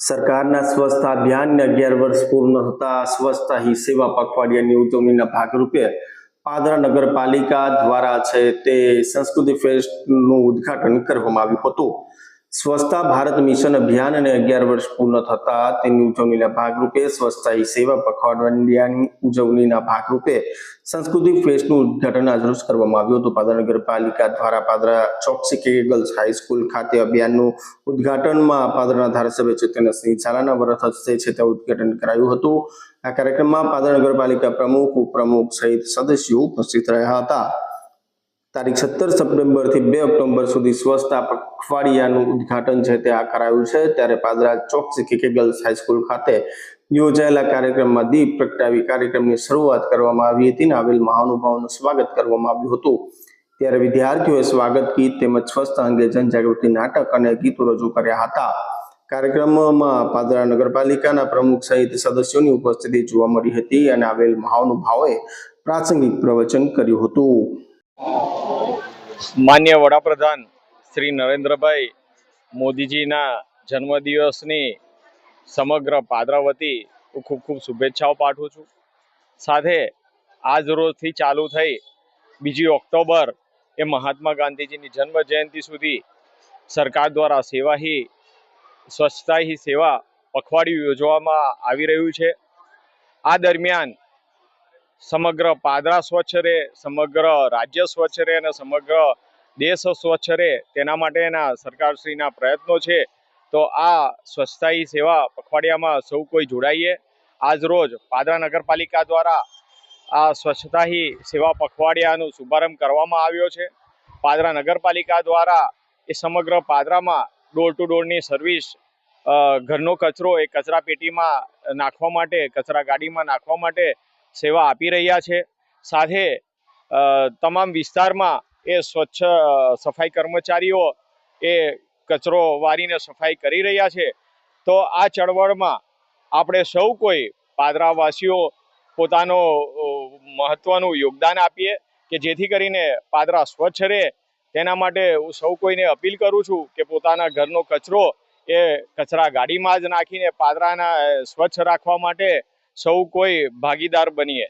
સરકારના સ્વચ્છતા અભિયાનને અગિયાર વર્ષ પૂર્ણ થતા સ્વચ્છતા હી સેવા પખવાડિયાની ઉજવણીના ભાગરૂપે પાદરા નગરપાલિકા દ્વારા છે તે સંસ્કૃતિ ફેસ્ટનું ઉદ્ઘાટન કરવામાં આવ્યું હતું. સ્વચ્છતા ભારત મિશન અભિયાન અને અગિયાર વર્ષ પૂર્ણ થતા તેની ઉજવણીના ભાગરૂપે સ્વચ્છતા હી સેવા ઇન્ડિયાની ઉજવણીના ભાગરૂપે સંસ્કૃતિ ફેસ્ટનું ઉદ્ઘાટન આજરોજ કરવામાં આવ્યું હતું. પાદરા નગરપાલિકા દ્વારા પાદરા ચોકસી ગર્લ્સ હાઈસ્કૂલ ખાતે અભિયાનનું ઉદ્ઘાટનમાં પાદરના ધારાસભ્ય ચેતનસિંહ ઝાલાના વરસ હસ્તે છે તે ઉદ્ઘાટન કરાયું હતું. આ કાર્યક્રમમાં પાદરા નગરપાલિકા પ્રમુખ, ઉપપ્રમુખ સહિત સદસ્યો ઉપસ્થિત રહ્યા હતા. તારીખ સત્તર સપ્ટેમ્બરથી બે ઓક્ટોબર સુધી સ્વચ્છતા પખવાડિયાનું ઉદ્ઘાટન છે તે આ કરાયું છે. ત્યારે પાદરા ચોકસી કે ગર્લ્સ હાઈસ્કૂલ ખાતે યોજાયેલા કાર્યક્રમમાં દીપ પ્રગટાવી કાર્યક્રમની શરૂઆત કરવામાં આવી હતી અને આવેલ મહાનુભાવોનું સ્વાગત કરવામાં આવ્યું હતું. ત્યારે વિદ્યાર્થીઓએ સ્વાગત ગીત તેમજ સ્વચ્છતા અંગે જનજાગૃતિ નાટક અને ગીતો રજૂ કર્યા હતા. કાર્યક્રમમાં પાદરા નગરપાલિકાના પ્રમુખ સહિત સદસ્યોની ઉપસ્થિતિ જોવા મળી હતી અને આવેલ મહાનુભાવોએ પ્રાસંગિક પ્રવચન કર્યું હતું. માન્ય વડાપ્રધાન શ્રી નરેન્દ્રભાઈ મોદીજીના જન્મદિવસની સમગ્ર પાદરાવતી હું ખૂબ ખૂબ શુભેચ્છાઓ પાઠવું છું. સાથે આજ રોજથી ચાલુ થઈ બીજી ઓક્ટોબર એ મહાત્મા ગાંધીજીની જન્મ જયંતિ સુધી સરકાર દ્વારા સેવા હી સ્વચ્છતા હી સેવા પખવાડિયું યોજવામાં આવી રહ્યું છે. આ દરમિયાન સમગ્ર પાદરા સ્વચ્છ રહે, સમગ્ર રાજ્ય સ્વચ્છ રહે અને સમગ્ર દેશ સ્વચ્છ રહે, તેના માટેના સરકારશ્રીના પ્રયત્નો છે. તો આ સ્વચ્છતાઈ સેવા પખવાડિયામાં સૌ કોઈ જોડાઈએ. આજરોજ પાદરા નગરપાલિકા દ્વારા આ સ્વચ્છતાહી સેવા પખવાડિયાનો શુભારંભ કરવામાં આવ્યો છે. પાદરા નગરપાલિકા દ્વારા એ સમગ્ર પાદરામાં ડોર ટુ ડોરની સર્વિસ ઘરનો કચરો એ કચરા પેટીમાં નાખવા માટે, કચરા ગાડીમાં નાખવા માટે સેવા આપી રહ્યા છે. સાથે તમામ વિસ્તારમાં એ સ્વચ્છ સફાઈ કર્મચારીઓ એ કચરો વારીને સફાઈ કરી રહ્યા છે. તો આ ચળવળમાં આપણે સૌ કોઈ પાદરાવાસીઓ પોતાનો મહત્વનું યોગદાન આપીએ કે જેથી કરીને પાદરા સ્વચ્છ રહે. તેના માટે હું સૌ કોઈને અપીલ કરું છું કે પોતાના ઘરનો કચરો એ કચરા ગાડીમાં જ નાખીને પાદરાના સ્વચ્છ રાખવા માટે સૌ કોઈ ભાગીદાર બનીએ.